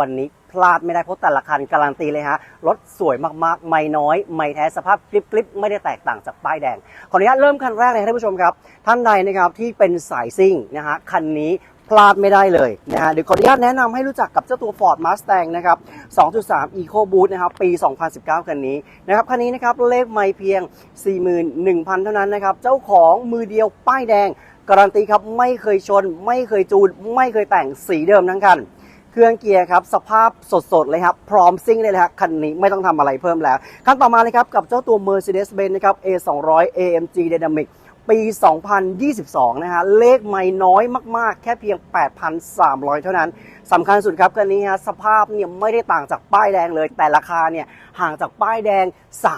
วันนี้พลาดไม่ได้เพราะแต่ละคันการันตีเลยฮะ รถสวยมากๆ ไม่น้อย ไม่แท้สภาพกริบๆ ไม่ได้แตกต่างจากป้ายแดง ขออนุญาตเริ่มคันแรกเลยท่านผู้ชมครับ ท่านใดนะครับที่เป็นสายซิ่งนะฮะคันนี้พลาดไม่ได้เลยนะฮะเดี๋ยวขออนุญาตแนะนำให้รู้จักกับเจ้าตัว Ford Mustang นะครับ 2.3 EcoBoost นะครับ ปี 2019 คันนี้นะครับ คันนี้นะครับเลขไม่เพียง 41,000 เท่านั้นนะครับ เจ้าของมือเดียวป้ายแดง การันตีครับ ไม่เคยชน ไม่เคยจูนไม่เคยแต่งสีเดิมทั้งคัน เครื่องเกียร์ครับสภาพสดๆเลยครับพร้อมซิ่งเลยครับคันนี้ไม่ต้องทำอะไรเพิ่มแล้วขั้นต่อมาเลยครับกับเจ้าตัว Mercedes-Benz นะครับ A200 AMG Dynamic ปี 2022 นะฮะ เลขไม่น้อยมากๆ แค่เพียง 8,300 เท่านั้น สำคัญสุดครับคันนี้ฮะ สภาพเนี่ยไม่ได้ต่างจากป้ายแดงเลย แต่ราคาเนี่ย ห่างจากป้ายแดง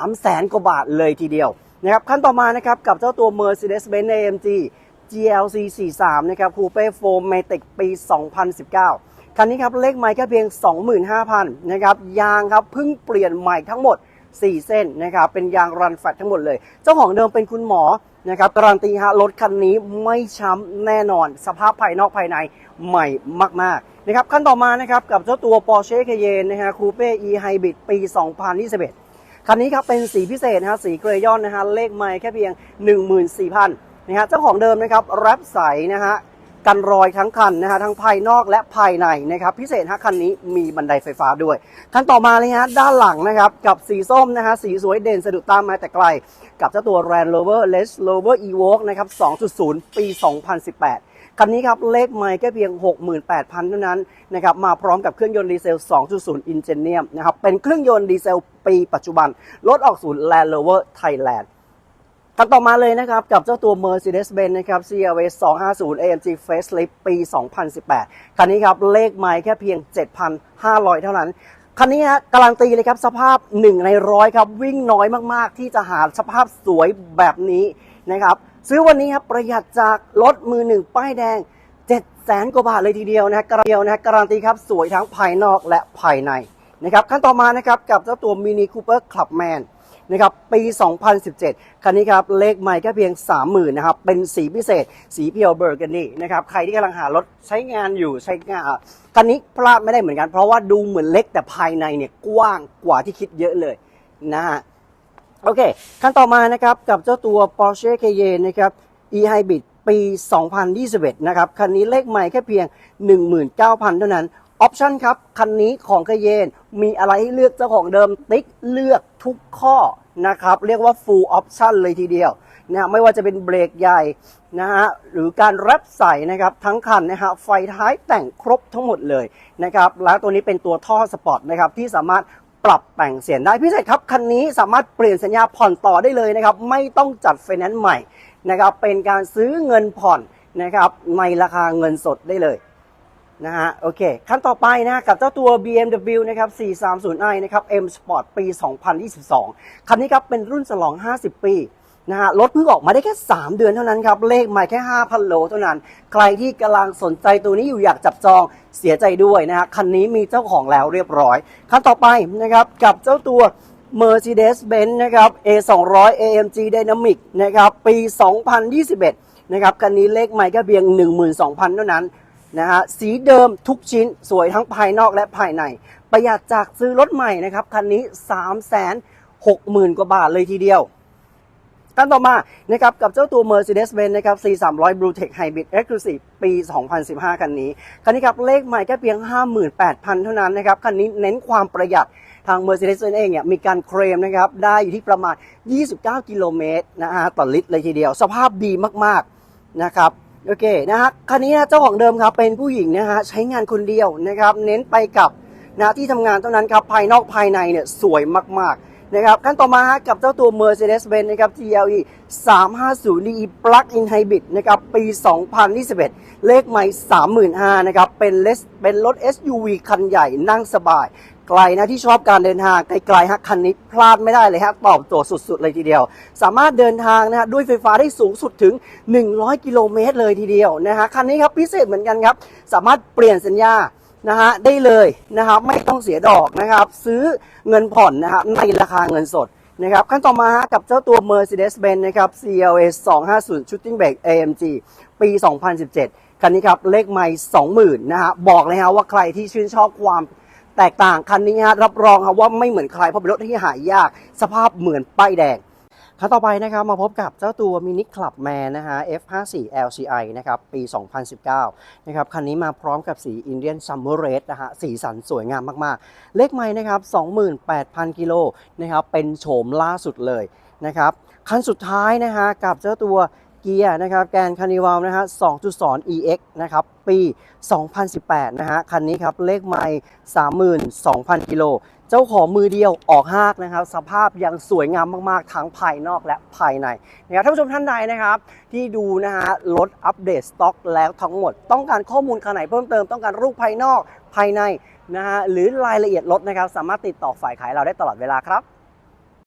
300,000 กว่าบาทเลยทีเดียว นะครับ ขั้นต่อมานะครับ กับเจ้าตัว Mercedes-Benz AMG GLC 43 นะครับ Coupe 4 Matic ปี 2019 คันนี้ครับเลขไม้แค่เพียง 25,000นะครับยางครับเพิ่งเปลี่ยนใหม่ทั้งหมด 4 เส้นนะครับเป็นยางรันแฟตทั้งหมดเลย เจ้าของเดิมเป็นคุณหมอนะครับการันตีฮะรถคันนี้ไม่ช้ำแน่นอน สภาพภายนอกภายในใหม่มากๆนะครับขั้นต่อมานะครับกับเจ้าตัว Porsche Cayenne นะฮะ Coupe E Hybrid ปี 2021 คันนี้ครับเป็นสีพิเศษนะฮะสีเกรยอนนะฮะเลขไม้แค่เพียง 14,000นะฮะเจ้าของเดิมนะครับแรปใสนะฮะ กันรอยทั้งคันนะฮะทั้งภายนอกและภายในนะครับพิเศษฮะคันนี้มีบันไดไฟฟ้าด้วย คันต่อมาเลยฮะด้านหลังนะครับกับสีส้มนะฮะสีสวยเด่นสะดุดตามาแต่ไกล กับเจ้าตัว Land Rover Range Rover Evoque นะครับ 2.0 ปี 2018คันนี้ครับ เลขไมล์แค่เพียง 68,000 เท่านั้นนะครับมาพร้อมกับเครื่องยนต์ดีเซล 2.0 Ingenium นะครับเป็นเครื่องยนต์ดีเซลปีปัจจุบันรถออกศูนย์ Land Rover Thailand กันต่อมาเลยนะครับ กับเจ้าตัว Mercedes-Benz นะครับ CLS 250 AMG Facelift ปี 2018 คันนี้ครับ เลขไมล์แค่เพียง 7,500 เท่านั้น คันนี้ฮะการันตีเลยครับ สภาพ 1 ในร้อยครับ วิ่งน้อยมาก ๆ ที่จะหาสภาพสวยแบบนี้นะครับ ซื้อวันนี้ครับประหยัดจากรถมือหนึ่งป้ายแดง 7 แสนกว่าบาทเลยทีเดียวนะฮะการันตีเดียวนะฮะการันตีครับสวยทั้งภายนอกและภายในนะครับขั้นต่อมานะครับกับเจ้าตัว Mini Cooper Clubman นะครับปี 2017 คันนี้ครับเลขใหม่แค่เพียง 30,000นะครับเป็นสีพิเศษ สีเพียวเบอร์กันนี่นะครับใครที่กำลังหารถใช้งานอยู่ใช้งานคันนี้พลาดไม่ได้เหมือนกัน เพราะว่าดูเหมือนเล็กแต่ภายในเนี่ยกว้างกว่าที่คิดเยอะเลยนะฮะโอเคขั้นต่อมานะครับกับเจ้าตัว Porsche Cayenne นะครับ e-hybrid ปี 2021 นะครับ คันนี้เลขใหม่แค่เพียง 19,000 เท่านั้น ออปชันครับ คันนี้ของ Cayenne มีอะไรให้เลือกเจ้าของเดิมติ๊กเลือกทุกข้อนะครับ เรียกว่า full option เลยทีเดียวนะไม่ว่าจะเป็นเบรกใหญ่นะฮะหรือการแรปใส่นะครับทั้งคันนะฮะไฟท้ายแต่งครบทั้งหมดเลยนะครับแล้วตัวนี้เป็นตัวท่อสปอร์ตนะครับที่สามารถปรับแต่งเสียงได้พิเศษครับ คันนี้สามารถเปลี่ยนสัญญาผ่อนต่อได้เลยนะครับไม่ต้องจัดไฟแนนซ์ใหม่นะครับเป็นการซื้อเงินผ่อนนะครับในราคาเงินสดได้เลย นะฮะโอเคขั้นต่อไปนะกับเจ้าตัว BMW นะครับ 430i นะครับ M Sport ปี 2022 คันนี้ครับเป็นรุ่นฉลอง 50 ปีนะฮะรถเพิ่งออกมาได้แค่ 3 เดือนเท่านั้นครับ เลขใหม่แค่ 5,000 โลเท่านั้น ใครที่กำลังสนใจตัวนี้อยู่อยากจับจองเสียใจด้วยนะฮะคันนี้มีเจ้าของแล้วเรียบร้อยขั้นต่อไปนะครับกับเจ้าตัว Mercedes-Benz นะครับ A200 AMG Dynamic นะครับปี 2021 นะครับคันนี้เลขใหม่แค่เพียง 12,000 เท่านั้น นะฮะสีเดิมทุกชิ้นสวยทั้งภายนอกและภายใน ประหยัดจากซื้อรถใหม่นะครับคันนี้ 360,000 กว่าบาทเลยทีเดียวกันต่อมานะครับกับเจ้าตัว Mercedes-Benz นะครับ C300 Blue Tech Hybrid Exclusive ปี 2015 คันนี้ คันนี้ครับเลขใหม่แค่เพียง 58,000 เท่านั้นนะครับ คันนี้เน้นความประหยัดทาง Mercedes-Benz เองเนี่ยมีการเคลมนะครับ ได้อยู่ที่ประมาณ 29 กิโลเมตรนะฮะต่อลิตรเลยทีเดียว สภาพดีมาก ๆ นะครับ โอเคนะฮะคันนี้นะเจ้าของเดิมครับเป็นผู้หญิงนะฮะใช้งานคนเดียวนะครับ เน้นไปกับนะที่ทำงานเท่านั้นครับภายนอกภายในเนี่ยสวยมากๆนะครับขั้นต่อมาฮะกับเจ้าตัว Mercedes-Benz นะครับ GLE 350 DE Plug-in Hybrid นะครับปี 2021 เลขใหม่ 35,000นะครับเป็นเลสเป็นรถ SUV คันใหญ่นั่งสบาย ไกลนะที่ชอบการเดินทางไกลๆฮะคันนี้พลาดไม่ได้เลยฮะตอบโจทย์สุดๆ เลยทีเดียว สามารถเดินทางนะฮะด้วยไฟฟ้าได้สูงสุดถึง 100 กิโลเมตรเลยทีเดียวนะฮะคันนี้ครับพิเศษเหมือนกันครับ สามารถเปลี่ยนสัญญานะฮะได้เลยนะครับไม่ต้องเสียดอกนะครับซื้อเงินผ่อนนะครับในราคาเงินสดนะครับขั้นต่อมาฮะกับเจ้าตัว Mercedes-Benz นะครับ CLS 250 Shooting Brake AMG ปี 2017 คันนี้ครับเลขไม่ 20,000นะฮะบอกเลยฮะว่าใครที่ชื่นชอบความ แตกต่างคันนี้ฮะรับรองครับว่าไม่เหมือนใครเพราะเป็นรถที่หายาก สภาพเหมือนป้ายแดงคันต่อไปนะครับมาพบกับเจ้าตัวมินิคลับแมนนะฮะ F54 LCI นะครับปี 2019 นะครับคันนี้มาพร้อมกับสี Indian Summer Red นะฮะสีสันสวยงามมากๆ เลขไม้นะครับ 28,000 กิโลนะครับเป็นโฉมล่าสุดเลยนะครับคันสุดท้ายนะฮะกับเจ้าตัว เกียร์นะครับแกนคานิวัลนะฮะ 2.2 EX นะครับปี 2018 นะฮะคันนี้ครับเลขไม้32,000 กิโล เจ้าของมือเดียวออกหากนะครับ สภาพยังสวยงามมากๆ ทั้งภายนอกและภายในนะครับท่านผู้ชมท่านใดนะครับ ที่ดูนะฮะรถอัปเดตสต็อกแล้วทั้งหมด ต้องการข้อมูลขนาดไหนเพิ่มเติมต้องการรูปภายนอกภายในนะฮะหรือรายละเอียดรถนะครับ สามารถติดต่อฝ่ายขายเราได้ตลอดเวลาครับ